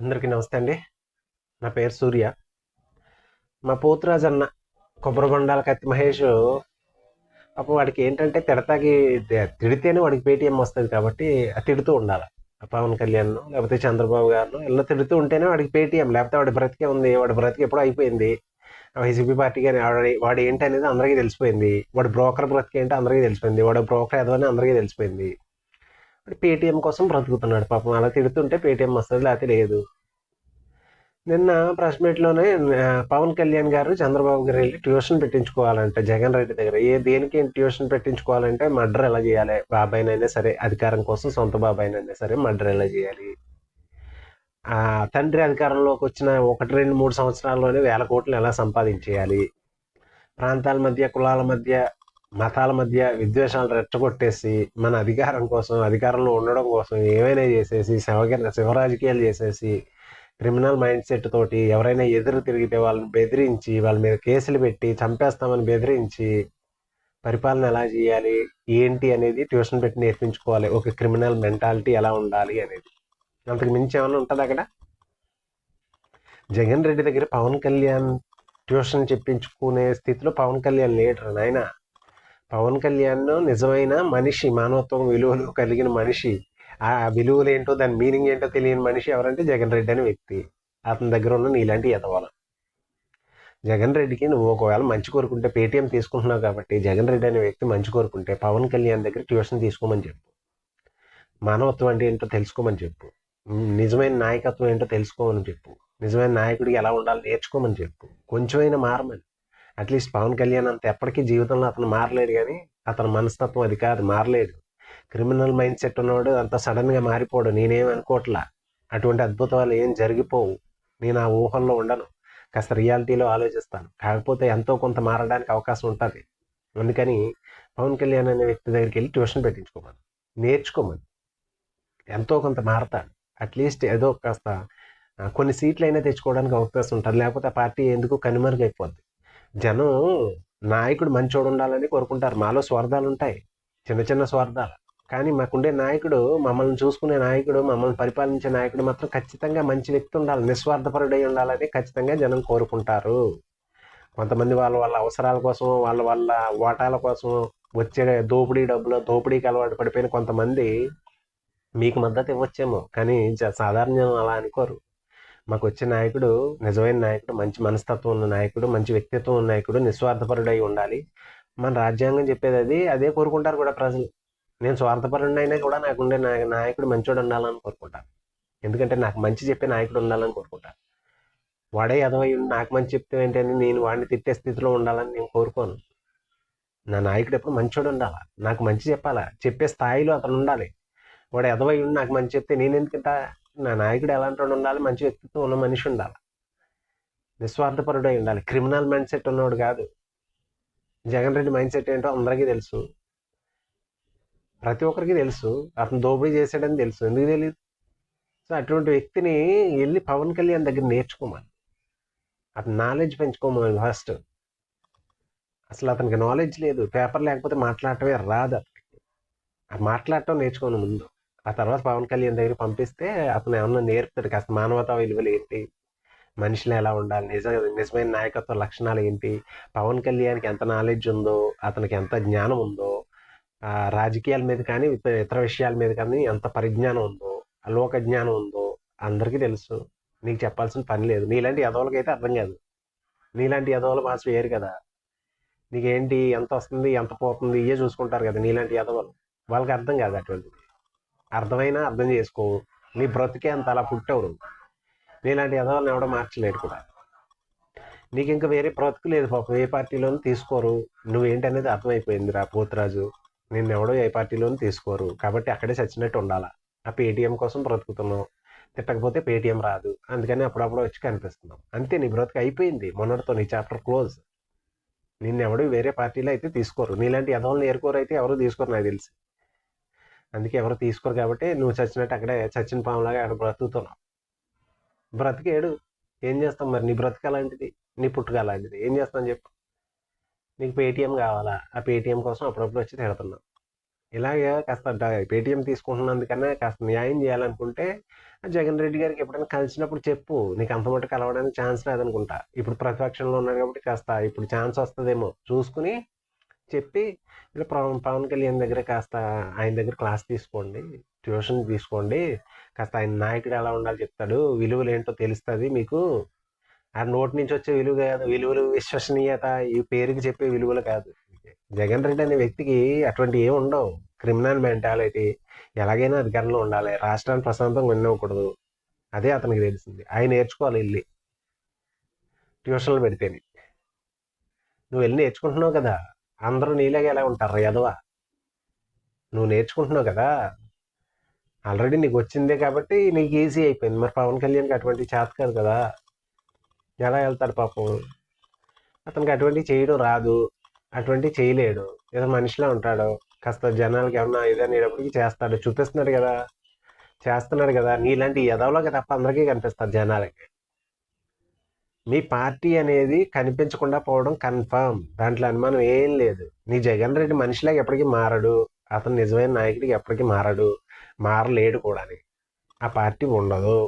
అందరికీ నమస్తే అండి. నా పేరు సూర్య. మా పోతురాజు అన్న కొబ్బరిబొండాల కత్తి మహేష్ అప్పుడు వాడికి ఏంటంటే తిడతాకి తిడితేనే వాడికి పేటీఎం వస్తుంది కాబట్టి అది తిడుతూ ఉండాలి. పవన్ కళ్యాణ్ లేకపోతే చంద్రబాబు గారు ఇలా తిడుతూ ఉంటేనే వాడికి పేటీఎం లేకపోతే వాడి బ్రతికే ఉంది వాడి బ్రతికి ఎప్పుడో అయిపోయింది. వైసీపీ పార్టీ కానీ వాడి వాడు ఏంటి అనేది అందరికీ తెలిసిపోయింది. వాడు బ్రోకర్ బ్రతికి ఏంటో అందరికీ తెలిసిపోయింది. వాడు బ్రోకర్ ఏదో అని అందరికీ తెలిసిపోయింది. పేటీఎం కోసం బ్రతుకుతున్నాడు. పాపం అలా తిడుతుంటే పేటీఎం వస్తుంది లేకపోతే లేదు. నిన్న ప్రెస్ మీట్లోనే పవన్ కళ్యాణ్ గారు చంద్రబాబు గారు వెళ్ళి ట్యూషన్ పెట్టించుకోవాలంటే జగన్ రెడ్డి దగ్గర. ఏ దేనికి ట్యూషన్ పెట్టించుకోవాలంటే మర్డర్ ఎలా చేయాలి? బాబాయ్నైనా సరే అధికారం కోసం సొంత బాబాయ్నైనా సరే మర్డర్ ఎలా చేయాలి? ఆ తండ్రి అధికారంలోకి వచ్చిన ఒకటి రెండు మూడు సంవత్సరాల్లోనే వేల కోట్లు ఎలా సంపాదించేయాలి? ప్రాంతాల మధ్య కులాల మధ్య మతాల మధ్య విద్వేషాలు రెచ్చగొట్టేసి మన అధికారం కోసం అధికారంలో ఉండడం కోసం ఏమైనా చేసేసి శివగ శివరాజకీయాలు చేసేసి క్రిమినల్ మైండ్ సెట్ తోటి ఎవరైనా ఎదురు తిరిగితే వాళ్ళని బెదిరించి వాళ్ళ మీద కేసులు పెట్టి చంపేస్తామని బెదిరించి పరిపాలన ఎలా చేయాలి ఏంటి అనేది ట్యూషన్ పెట్టి నేర్పించుకోవాలి. ఒక క్రిమినల్ మెంటాలిటీ ఎలా ఉండాలి అనేది. అంతకు మించి ఏమైనా ఉంటుంది అక్కడ? జగన్ రెడ్డి దగ్గర పవన్ కళ్యాణ్ ట్యూషన్ చెప్పించుకునే స్థితిలో పవన్ కళ్యాణ్ లేడు నాయన. పవన్ కళ్యాణ్ నిజమైన మనిషి మానవత్వం విలువలు కలిగిన మనిషి ఆ విలువలు ఏంటో దాని మీనింగ్ ఏంటో తెలియని మనిషి ఎవరంటే జగన్ రెడ్డి అనే వ్యక్తి. అతని దగ్గర ఉన్న నీలాంటి ఎదవాల జగన్ రెడ్డికి నువ్వు ఒకవేళ మంచి కోరుకుంటే పేటీఎం తీసుకుంటున్నావు కాబట్టి జగన్ రెడ్డి అనే వ్యక్తి మంచి కోరుకుంటే పవన్ కళ్యాణ్ దగ్గర ట్యూషన్ తీసుకోమని చెప్పు. మానవత్వం అంటే ఏంటో తెలుసుకోమని చెప్పు. నిజమైన నాయకత్వం ఏంటో తెలుసుకోమని చెప్పు. నిజమైన నాయకుడికి ఎలా ఉండాలో నేర్చుకోమని చెప్పు. కొంచెమైనా మారమని. అట్లీస్ట్ పవన్ కళ్యాణ్ అంత ఎప్పటికీ జీవితంలో అతను మారలేడు కానీ అతని మనస్తత్వం అది కాదు మారలేడు. క్రిమినల్ మైండ్ సెట్ ఉన్నవాడు అంత సడన్గా మారిపోడు. నేనేం అనుకోవట్లా? అటువంటి అద్భుతాలు ఏం జరిగిపోవు. నేను ఆ ఊహల్లో ఉండను. కాస్త రియాలిటీలో ఆలోచిస్తాను. కాకపోతే ఎంతో కొంత మారడానికి అవకాశం ఉంటుంది. అందుకని పవన్ కళ్యాణ్ అనే వ్యక్తి దగ్గరికి వెళ్ళి ట్యూషన్ పెట్టించుకోమని. నేర్చుకోమని. ఎంతో కొంత మారతాడు. అట్లీస్ట్ ఏదో కాస్త కొన్ని సీట్లు అయినా తెచ్చుకోవడానికి అవకాశం ఉంటుంది. లేకపోతే ఆ పార్టీ ఎందుకు కనుమరుగైపోద్ది? జనం నాయకుడు మంచోడు ఉండాలని కోరుకుంటారు. మాలో స్వార్థాలు ఉంటాయి చిన్న చిన్న స్వార్థాలు. కానీ మాకుండే నాయకుడు మమ్మల్ని చూసుకునే నాయకుడు మమ్మల్ని పరిపాలించే నాయకుడు మాత్రం ఖచ్చితంగా మంచి వ్యక్తి ఉండాలి నిస్వార్థపరుడై ఉండాలని ఖచ్చితంగా జనం కోరుకుంటారు. కొంతమంది వాళ్ళ వాళ్ళ అవసరాల కోసం వాళ్ళ వాళ్ళ ఓటాల కోసం వచ్చే దోపిడీ డబ్బులు దోపిడీకి అలవాటు పడిపోయిన కొంతమంది మీకు మద్దతు ఇవ్వచ్చేమో. కానీ జ- సాధారణ జనం అలా అనుకోరు. మాకు వచ్చే నాయకుడు నిజమైన నాయకుడు మంచి మనస్తత్వం ఉన్న నాయకుడు మంచి వ్యక్తిత్వం ఉన్న నాయకుడు నిస్వార్థపరుడై ఉండాలి. మన రాజ్యాంగం చెప్పేది అది అదే కోరుకుంటారు కూడా ప్రజలు. నేను స్వార్థపరుడు అయినా కూడా నాకుండే నా నాయకుడు మంచోడు ఉండాలని కోరుకుంటాను ఎందుకంటే నాకు మంచి చెప్పే నాయకుడు ఉండాలని కోరుకుంటాను వాడే అదవై ఉండి నాకు మంచి చెప్తే ఏంటని నేను వాడిని తిట్టే స్థితిలో ఉండాలని నేను కోరుకోను. నా నాయకుడు ఎప్పుడు మంచోడు ఉండాలా? నాకు మంచి చెప్పాలా? చెప్పే స్థాయిలో అతను ఉండాలి. వాడు ఎదవై ఉండి నాకు మంచి చెప్తే నేను ఎందుకంటే నా నాయకుడు ఎలాంటి వాడు ఉండాలి మంచి వ్యక్తిత్వం ఉన్న మనిషి ఉండాలి. నిస్వార్థపరుడై ఉండాలి. క్రిమినల్ మైండ్ సెట్ ఉన్నవాడు కాదు. జగన్ రెడ్డి మైండ్ సెట్ ఏంటో అందరికీ తెలుసు. ప్రతి ఒక్కరికి తెలుసు. అతను దోపిడీ చేశాడని తెలుసు. ఎందుకు తెలియదు సో అటువంటి వ్యక్తిని వెళ్ళి పవన్ కళ్యాణ్ దగ్గర నేర్చుకోమని. అతను నాలెడ్జ్ పెంచుకోమని ఫస్ట్. అసలు అతనికి నాలెడ్జ్ లేదు. పేపర్ లేకపోతే మాట్లాడటమే రాదు అతనికి. ఆ మాట్లాడటం నేర్చుకోను ముందు. ఆ తర్వాత పవన్ కళ్యాణ్ దగ్గర పంపిస్తే అతను ఏమన్నా నేర్పుతాడు కాస్త మానవతా విలువలు ఏంటి? మనుషులు ఎలా ఉండాలి? నిజ నిజమైన నాయకత్వ లక్షణాలు ఏంటి? పవన్ కళ్యాణ్కి ఎంత నాలెడ్జ్ ఉందో అతనికి ఎంత జ్ఞానం ఉందో ఆ రాజకీయాల మీద కానీ ఇతర విషయాల మీద కానీ ఎంత పరిజ్ఞానం ఉందో లోక జ్ఞానం ఉందో అందరికీ తెలుసు. నీకు చెప్పాల్సిన పని లేదు. నీలాంటి యదవులకైతే అర్థం కాదు. నీలాంటి యదవులు మాస్ వేరు కదా. నీకేంటి? ఎంత వస్తుంది? ఎంత పోతుంది? ఇవే చూసుకుంటారు కదా నీలాంటి యదవులు. వాళ్ళకి అర్థం కాదు అటువంటిది. అర్థమైనా అర్థం చేసుకోవు నీ బ్రతికే అంత అలా పుట్టవరు నీలాంటి యదవులను ఎవడో మార్చలేడు కూడా. నీకు ఇంకా వేరే బ్రతుకు లేదు పాపం. ఏ పార్టీలోనూ తీసుకోరు. నువ్వేంటనేది అర్థమైపోయింది రా పోతురాజు. నిన్ను ఎవడో ఏ పార్టీలోనూ తీసుకోరు. కాబట్టి అక్కడే చచ్చినట్టు ఉండాలా. ఆ పేటీఎం కోసం బ్రతుకుతున్నావు. తిట్టకపోతే పేటీఎం రాదు. అందుకని అప్పుడప్పుడు వచ్చి కనిపిస్తున్నాం అంతే నీ బ్రతుకు అయిపోయింది. మొన్నటితో నీ చాప్టర్ క్లోజ్. నిన్ను ఎవడో వేరే పార్టీలో అయితే తీసుకోరు. నీలాంటి యదవులను ఏరుకోరు అయితే ఎవరు తీసుకోరు నాకు తెలిసి. అందుకే ఎవరు తీసుకోరు కాబట్టి నువ్వు చచ్చినట్టు అక్కడే చచ్చిన పాములాగా అక్కడ బ్రతుకుతున్నావు. బ్రతికేడు. ఏం చేస్తాం మరి? నీ బ్రతుకు అలాంటిది. నీ పుట్టుక అలాంటిది. ఏం చేస్తాం చెప్పు. నీకు పేటీఎం కావాలా? ఆ పేటీఎం కోసం అప్పుడప్పుడు వచ్చి తిడుతున్నావు ఇలాగే కాస్త డ- పేటీఎం తీసుకుంటున్నందుకన్నా కాస్త న్యాయం చేయాలనుకుంటే జగన్ రెడ్డి గారికి ఎప్పుడైనా కలిసినప్పుడు చెప్పు. నీకు అంత మటు కలవడానికి ఛాన్స్ లేదనుకుంటా. ఇప్పుడు ప్రతిపక్షంలో ఉన్నాడు కాబట్టి కాస్త ఇప్పుడు ఛాన్స్ వస్తుందేమో. చూసుకుని చెప్పి ఇలా పవన్ పవన్ కళ్యాణ్ దగ్గర కాస్త ఆయన దగ్గర క్లాస్ తీసుకోండి ట్యూషన్ తీసుకోండి కాస్త ఆయన నాయకుడు ఎలా ఉండాలో చెప్తాడు విలువలు ఏంటో తెలుస్తుంది మీకు. ఆ నోటి నుంచి వచ్చే విలువ కాదు విలువలు విశ్వసనీయత ఈ పేరుకి చెప్పే విలువలు కాదు. జగన్ రెడ్డి అనే వ్యక్తికి అటువంటి ఏమి ఉండవు. క్రిమినల్ మెంటాలిటీ ఎలాగైనా అధికారంలో ఉండాలి. రాష్ట్రాన్ని ప్రశాంతంగా ఉండకూడదు అదే అతనికి తెలిసింది. ఆయన నేర్చుకోవాలి వెళ్ళి. ట్యూషన్లు పెడితేనే. నువ్వు వెళ్ళి నేర్చుకుంటున్నావు కదా. అందరూ నీలాగా ఎలా ఉంటారు యదవా? నువ్వు నేర్చుకుంటున్నావు కదా? ఆల్రెడీ నీకు వచ్చిందే కాబట్టి నీకు ఈజీ అయిపోయింది. మరి పవన్ కళ్యాణ్కి అటువంటి చేత కాదు కదా? ఎలా వెళ్తాడు పాపం? అతనికి అటువంటి చేయడం రాదు. అటువంటి చేయలేడు. ఏదో మనిషిలా ఉంటాడు. కాస్త జనాలకి ఏమన్నా ఇదనేటప్పటికి చేస్తాడు. చూపిస్తున్నాడు కదా? చేస్తున్నాడు కదా? నీలాంటి ఎదవలోకి తప్ప అందరికీ కనిపిస్తారు జనాలకి. మీ పార్టీ అనేది కనిపించకుండా పోవడం కన్ఫర్మ్ దాంట్లో అనుమానం ఏం లేదు. నీ జగన్ రెడ్డి మనిషిలాగా ఎప్పటికీ మారడు. అతను నిజమైన నాయకుడికి ఎప్పటికీ మారడు. మారలేడు కూడా ఆ పార్టీ ఉండదు.